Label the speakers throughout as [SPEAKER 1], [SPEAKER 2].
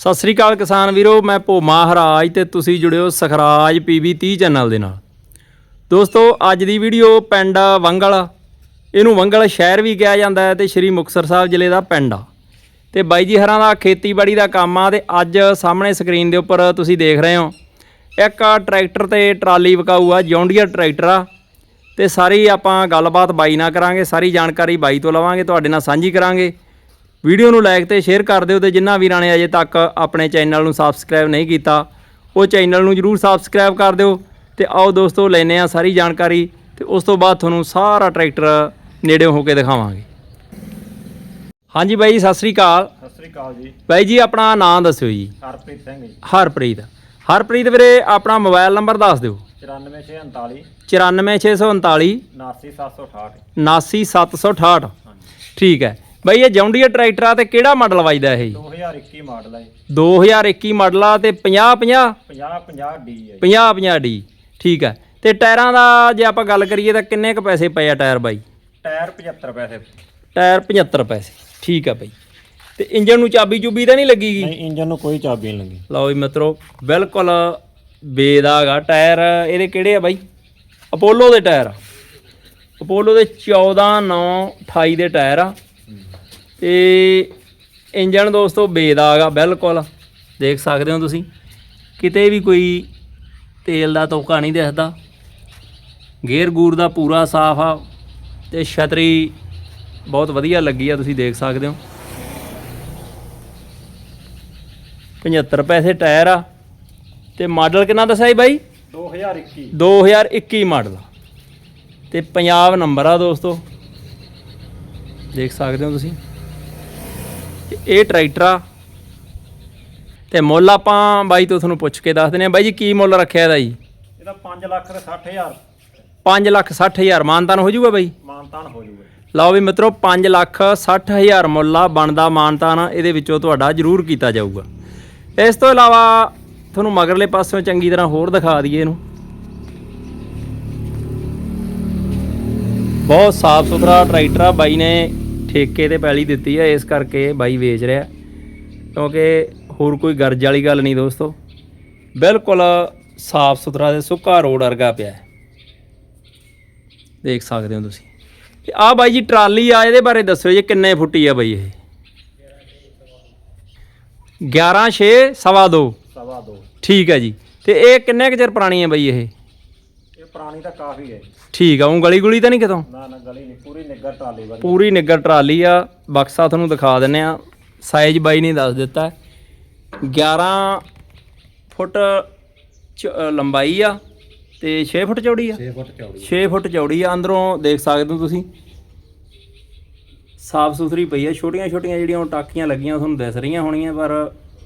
[SPEAKER 1] ਸਤਿ ਸ੍ਰੀ ਅਕਾਲ ਕਿਸਾਨ ਵੀਰੋ, ਮੈਂ ਭੋਮਾ ਹਰਾਜ ਤੇ ਤੁਸੀਂ ਜੁੜਿਓ ਸਖਰਾਜ ਪੀਬੀ 30 ਚੈਨਲ ਦੇ ਨਾਲ। ਦੋਸਤੋ, ਅੱਜ ਦੀ ਵੀਡੀਓ ਪਿੰਡ ਵੰਗਲ। ਇਹਨੂੰ ਵੰਗਲ ਸ਼ਹਿਰ ਵੀ ਕਿਹਾ ਜਾਂਦਾ ਹੈ ਤੇ ਸ਼੍ਰੀ ਮੁਕਤਸਰ ਸਾਹਿਬ ਜ਼ਿਲ੍ਹੇ ਦਾ ਪਿੰਡ ਆ। ਤੇ ਬਾਈ ਜੀ ਹਰਾਂ ਦਾ ਖੇਤੀਬਾੜੀ ਦਾ ਕੰਮ ਆ ਤੇ ਅੱਜ ਸਾਹਮਣੇ ਸਕਰੀਨ ਦੇ ਉੱਪਰ ਤੁਸੀਂ ਦੇਖ ਰਹੇ ਹੋ। ਇੱਕ ਟਰੈਕਟਰ ਤੇ ਟਰਾਲੀ ਵਿਕਾਊ ਆ, ਜੌਂਡੀਅਰ ਟਰੈਕਟਰ ਆ। ਤੇ ਸਾਰੀ ਆਪਾਂ ਗੱਲਬਾਤ ਬਾਈ ਨਾਲ ਕਰਾਂਗੇ, ਸਾਰੀ ਜਾਣਕਾਰੀ ਬਾਈ ਤੋਂ ਲਵਾਂਗੇ, ਤੁਹਾਡੇ ਨਾਲ ਸਾਂਝੀ ਕਰਾਂਗੇ। ਵੀਡੀਓ ਨੂੰ ਲਾਈਕ ਤੇ ਸ਼ੇਅਰ ਕਰ ਦਿਓ ਤੇ ਜਿਨ੍ਹਾਂ ਵੀਰਾਂ ਨੇ ਅਜੇ ਤੱਕ ਆਪਣੇ ਚੈਨਲ ਨੂੰ ਸਬਸਕ੍ਰਾਈਬ ਨਹੀਂ ਕੀਤਾ ਉਹ ਚੈਨਲ ਨੂੰ ਜਰੂਰ ਸਬਸਕ੍ਰਾਈਬ ਕਰ ਦਿਓ ਤੇ ਆਓ ਦੋਸਤੋ ਲੈਨੇ ਆ ਸਾਰੀ ਜਾਣਕਾਰੀ ਤੇ ਉਸ ਤੋਂ ਬਾਅਦ ਤੁਹਾਨੂੰ ਸਾਰਾ ਟਰੈਕਟਰ ਨੇੜੇ ਹੋ ਕੇ ਦਿਖਾਵਾਂਗੇ। ਹਾਂਜੀ ਬਾਈ ਜੀ, ਸਤਿ ਸ੍ਰੀ ਅਕਾਲ।
[SPEAKER 2] ਸਤਿ ਸ੍ਰੀ ਅਕਾਲ ਜੀ।
[SPEAKER 1] ਬਾਈ ਜੀ ਆਪਣਾ ਨਾਮ ਦੱਸਿਓ ਜੀ।
[SPEAKER 2] ਹਰਪ੍ਰੀਤ ਸਿੰਘ ਜੀ।
[SPEAKER 1] ਹਰਪ੍ਰੀਤ। ਹਰਪ੍ਰੀਤ ਵੀਰੇ ਆਪਣਾ ਮੋਬਾਈਲ ਨੰਬਰ ਦੱਸ ਦਿਓ।
[SPEAKER 2] 94639
[SPEAKER 1] 94639
[SPEAKER 2] 79768
[SPEAKER 1] 79768 ਠੀਕ ਹੈ। ਬਾਈ ਇਹ ਜੌਂਡੀਅਰ ਟਰੈਕਟਰ ਆ ਤੇ ਕਿਹੜਾ ਮਾਡਲ ਵੱਜਦਾ ਇਹ?
[SPEAKER 2] 2021 ਮਾਡਲ ਹੈ
[SPEAKER 1] 2021 ਮਾਡਲ ਆ ਤੇ 50 50
[SPEAKER 2] 50 50 ਡੀ ਹੈ
[SPEAKER 1] 50 50 ਡੀ ਠੀਕ ਹੈ ਤੇ ਟਾਇਰਾਂ ਦਾ ਜੇ ਆਪਾਂ ਗੱਲ ਕਰੀਏ ਤਾਂ ਕਿੰਨੇ ਕ ਪੈਸੇ ਪਏ ਆ ਟਾਇਰ ਬਾਈ?
[SPEAKER 2] ਟਾਇਰ 75 ਪੈਸੇ।
[SPEAKER 1] ਟਾਇਰ 75 ਪੈਸੇ ਠੀਕ ਆ ਬਾਈ। ਤੇ ਇੰਜਨ ਨੂੰ ਚਾਬੀ ਚੁਬੀ ਤਾਂ ਨਹੀਂ ਲੱਗੀਗੀ
[SPEAKER 2] ਨਹੀਂ ਇੰਜਨ ਨੂੰ ਕੋਈ ਚਾਬੀ ਨਹੀਂ ਲੱਗੀ।
[SPEAKER 1] ਲਓ ਜੀ ਮਿੱਤਰੋ ਬਿਲਕੁਲ ਬੇਦਾਗਾ ਟਾਇਰ। ਇਹਦੇ ਕਿਹੜੇ ਆ ਬਾਈ? ਅਪੋਲੋ ਦੇ ਟਾਇਰ ਆ। ਅਪੋਲੋ ਦੇ 14 9 28 ਦੇ ਟਾਇਰ ਆ। ਤੇ ਇੰਜਨ ਦੋਸਤੋ ਬੇਦਾਗਾ ਬਿਲਕੁਲ। ਦੇਖ ਸਕਦੇ ਹੋ ਤੁਸੀਂ। ਕਿਤੇ ਵੀ ਕੋਈ ਤੇਲ ਦਾ ਤੋਕਾ ਨਹੀਂ ਦਿਖਦਾ ਗੇਅਰ ਗੂਰ ਦਾ ਪੂਰਾ ਸਾਫ਼ ਆ ਤੇ ਛਤਰੀ ਬਹੁਤ ਵਧੀਆ ਲੱਗੀ ਆ ਤੁਸੀਂ ਦੇਖ ਸਕਦੇ ਹੋ। 75 ਪੈਸੇ ਟਾਇਰ ਆ। ਤੇ ਮਾਡਲ ਕਿੰਨਾ ਦੱਸਿਆ ਜੀ ਬਾਈ?
[SPEAKER 2] 2021
[SPEAKER 1] 2021 ਮਾਡਲ ਆ। ਤੇ ਪੰਜਾਬ ਨੰਬਰ ਆ ਦੋਸਤੋ। ਦੇਖ ਸਕਦੇ ਹੋ ਤੁਸੀਂ। ਤੇ ਇਹ ਟਰੈਕਟਰ ਆ। ਤੇ ਮੁੱਲ ਆਪਾਂ ਬਾਈ ਤੋਂ ਤੁਹਾਨੂੰ ਪੁੱਛ ਕੇ ਦੱਸ ਦਿੰਦੇ ਆ ਬਾਈ ਜੀ ਕੀ ਮੁੱਲ ਰੱਖਿਆ ਇਹਦਾ ਜੀ?
[SPEAKER 2] ਇਹਦਾ 5 ਲੱਖ ਤੇ 60000
[SPEAKER 1] 5 ਲੱਖ 60 ਹਜ਼ਾਰ। ਮਾਨਤਾਨ ਹੋ ਜਾਊਗਾ ਬਾਈ?
[SPEAKER 2] ਮਾਨਤਾਨ ਹੋ ਜੂਗਾ
[SPEAKER 1] ਲਓ ਵੀ ਮਿੱਤਰੋ 5 ਲੱਖ 60 ਹਜ਼ਾਰ ਮੁੱਲ ਆ ਬਣਦਾ ਮਾਨਤਾਨ। ਇਹਦੇ ਵਿੱਚੋਂ ਤੁਹਾਡਾ ਜ਼ਰੂਰ ਕੀਤਾ ਜਾਊਗਾ। ਇਸ ਤੋਂ ਇਲਾਵਾ ਤੁਹਾਨੂੰ ਮਗਰਲੇ ਪਾਸਿਓਂ ਚੰਗੀ ਤਰ੍ਹਾਂ ਹੋਰ ਦਿਖਾ ਦਈਏ ਇਹਨੂੰ। ਬਹੁਤ ਸਾਫ਼ ਸੁਥਰਾ ਟਰੈਕਟਰ ਆ ਬਾਈ ਨੇ। ਠੇਕੇ ਤੇ ਪੈਲੀ ਦਿੱਤੀ ਆ ਇਸ ਕਰਕੇ ਬਾਈ ਵੇਚ ਰਿਹਾ। ਕਿਉਂਕਿ ਹੋਰ ਕੋਈ ਗਰਜ ਵਾਲੀ ਗੱਲ ਨਹੀਂ ਦੋਸਤੋ। ਬਿਲਕੁਲ ਸਾਫ਼ ਸੁਥਰਾ ਤੇ ਸੁੱਕਾ ਰੋਡ ਵਰਗਾ ਪਿਆ ਹੈ। ਦੇਖ ਸਕਦੇ ਹੋ ਤੁਸੀਂ। ਤੇ ਆ ਬਾਈ ਜੀ ਟਰਾਲੀ ਆ ਇਹਦੇ ਬਾਰੇ ਦੱਸਿਓ ਜੀ ਕਿੰਨੇ ਫੁੱਟੀ ਆ ਬਾਈ ਇਹ? 11 6 ਸਵਾ 2
[SPEAKER 2] ਸਵਾ ਦੋ।
[SPEAKER 1] ਠੀਕ ਹੈ ਜੀ। ਤੇ ਇਹ ਕਿੰਨੇ ਕੁ ਚਿਰ ਪੁਰਾਣੀ ਹੈ ਬਾਈ ਇਹ?
[SPEAKER 2] ਪੁਰਾਣੀ ਤਾਂ ਕਾਫੀ ਹੈ
[SPEAKER 1] ਠੀਕ ਆ ਉਹ ਗਲੀ ਗੁਲੀ ਤਾਂ ਨਹੀਂ ਕਿਤੋਂ?
[SPEAKER 2] ਨਾ ਨਾ ਗਲੀ ਨਹੀਂ ਪੂਰੀ ਨਿੱਗਰ ਟਰਾਲੀ ਵਾਲੀ।
[SPEAKER 1] ਪੂਰੀ ਨਿੱਗਰ ਟਰਾਲੀ ਆ। ਬਕਸਾ ਤੁਹਾਨੂੰ ਦਿਖਾ ਦਿੰਨੇ ਆ। ਸਾਈਜ਼ ਬਾਈ ਨੇ ਦੱਸ ਦਿੱਤਾ ਹੈ। 11 ਫੁੱਟ ਲੰਬਾਈ ਆ ਤੇ 6 ਫੁੱਟ ਚੌੜੀ ਆ।
[SPEAKER 2] 6 ਫੁੱਟ ਚੌੜੀ
[SPEAKER 1] 6 ਫੁੱਟ ਚੌੜੀ ਆ। ਅੰਦਰੋਂ ਦੇਖ ਸਕਦੇ ਹੋ ਤੁਸੀਂ। ਸਾਫ਼ ਸੁਥਰੀ ਪਈ ਆ। ਛੋਟੀਆਂ ਛੋਟੀਆਂ ਜਿਹੜੀਆਂ ਉਹ ਟਾਕੀਆਂ ਲੱਗੀਆਂ ਤੁਹਾਨੂੰ ਦਿਸ ਰਹੀਆਂ ਹੋਣੀਆਂ ਪਰ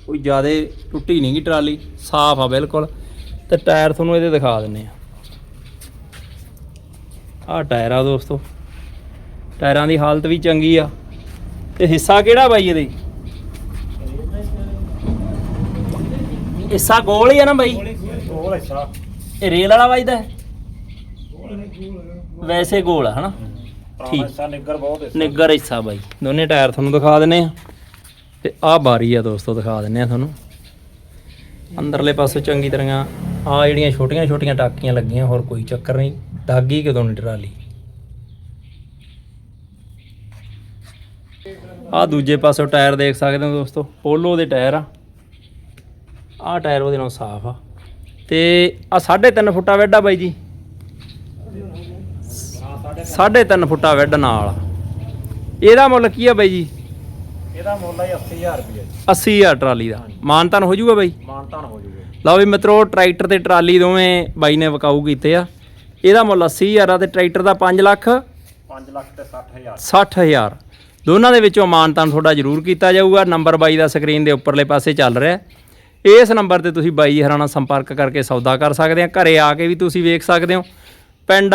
[SPEAKER 1] ਕੋਈ ਜ਼ਿਆਦਾ ਟੁੱਟੀ ਨਹੀਂ ਗੀ ਟਰਾਲੀ। ਸਾਫ਼ ਆ ਬਿਲਕੁਲ। ਤੇ ਟਾਇਰ ਤੁਹਾਨੂੰ ਇਹਦੇ ਦਿਖਾ ਦਿੰਨੇ ਆ। ਆਹ ਟਾਇਰ ਆ ਦੋਸਤੋ। ਟਾਇਰਾਂ ਦੀ ਹਾਲਤ ਵੀ ਚੰਗੀ ਆ। ਤੇ ਹਿੱਸਾ ਕਿਹੜਾ ਬਾਈ ਇਹਦੇ? ਹਿੱਸਾ ਗੋਲ ਹੀ ਆ ਨਾ ਬਾਈ?
[SPEAKER 2] ਕੋਲ ਹਿੱਸਾ।
[SPEAKER 1] ਇਹ ਰੇਲ ਵਾਲਾ ਵੱਜਦਾ ਹੈ? ਵੈਸੇ ਗੋਲ ਆ ਹਨਾ? ਠੀਕ।
[SPEAKER 2] ਹਿੱਸਾ ਨਿੱਗਰ ਬਹੁਤ ਹਿੱਸਾ।
[SPEAKER 1] ਨਿੱਗਰ ਹਿੱਸਾ ਬਾਈ। ਦੋਨੇ ਟਾਇਰ ਤੁਹਾਨੂੰ ਦਿਖਾ ਦਿੰਨੇ ਆ। ਤੇ ਆਹ ਬਾਰੀ ਆ ਦੋਸਤੋ ਦਿਖਾ ਦਿੰਨੇ ਆ ਤੁਹਾਨੂੰ। ਅੰਦਰਲੇ ਪਾਸੇ ਚੰਗੀ ਤਰ੍ਹਾਂ ਆ ਜਿਹੜੀਆਂ ਛੋਟੀਆਂ ਛੋਟੀਆਂ ਟਾਕੀਆਂ ਲੱਗੀਆਂ ਹੋਰ ਕੋਈ ਚੱਕਰ ਨਹੀਂ। ਦਾਗੀ ਕਦੋਂ ਨਹੀਂ ਟਰਾਲੀ? ਆ ਦੂਜੇ ਪਾਸੇ ਟਾਇਰ ਦੇਖ ਸਕਦੇ ਹੋ ਦੋਸਤੋ ਪੋਲੋ ਦੇ ਟਾਇਰ ਆ। ਆਹ ਟਾਇਰ ਉਹਦੇ ਨਾਲ ਸਾਫ਼ ਆ। ਤੇ ਆ 3.5 ਫੁੱਟਾ ਵੈਡਾ ਬਾਈ ਜੀ। 3.5 ਫੁੱਟਾ ਵੈਡ ਨਾਲ ਆ। ਇਹਦਾ ਮੁੱਲ ਕੀ ਆ ਬਾਈ ਜੀ?
[SPEAKER 2] ਇਹਦਾ ਮੁੱਲ ਹੈ 80000 ਰੁਪਏ
[SPEAKER 1] 80000 ਟਰਾਲੀ ਦਾ। ਮਾਨਤਾਨ ਹੋ ਜਾਊਗਾ ਬਾਈ?
[SPEAKER 2] ਮਾਨਤਾਨ ਹੋ ਜੂਗਾ।
[SPEAKER 1] ਲਓ ਵੀ ਮਿੱਤਰੋ ਟਰੈਕਟਰ ਤੇ ਟਰਾਲੀ ਦੋਵੇਂ ਬਾਈ ਨੇ ਵਿਕਾਊ ਕੀਤੇ ਆ। ਇਹਦਾ ਮੁੱਲ 80000 ਆ ਤੇ ਟਰੈਕਟਰ ਦਾ 5 ਲੱਖ
[SPEAKER 2] 5 ਲੱਖ ਤੇ 60000
[SPEAKER 1] 60000 ਦੋਨਾਂ ਦੇ ਵਿੱਚੋਂ ਮਾਨਤਾਨ ਤੁਹਾਡਾ ਜ਼ਰੂਰ ਕੀਤਾ ਜਾਊਗਾ। ਨੰਬਰ ਬਾਈ ਦਾ ਸਕਰੀਨ ਦੇ ਉੱਪਰਲੇ ਪਾਸੇ ਚੱਲ ਰਿਹਾ। ਇਸ ਨੰਬਰ ਤੇ ਤੁਸੀਂ ਬਾਈ ਹਰਾਂ ਨਾਲ ਸੰਪਰਕ ਕਰਕੇ ਸੌਦਾ ਕਰ ਸਕਦੇ ਆ ਘਰੇ ਆ ਕੇ ਵੀ ਤੁਸੀਂ ਵੇਖ ਸਕਦੇ ਹੋ। ਪਿੰਡ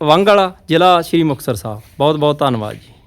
[SPEAKER 1] ਵੰਗਲ ਜ਼ਿਲ੍ਹਾ ਸ਼੍ਰੀ ਮੁਕਤਸਰ ਸਾਹਿਬ। ਬਹੁਤ ਬਹੁਤ ਧੰਨਵਾਦ ਜੀ।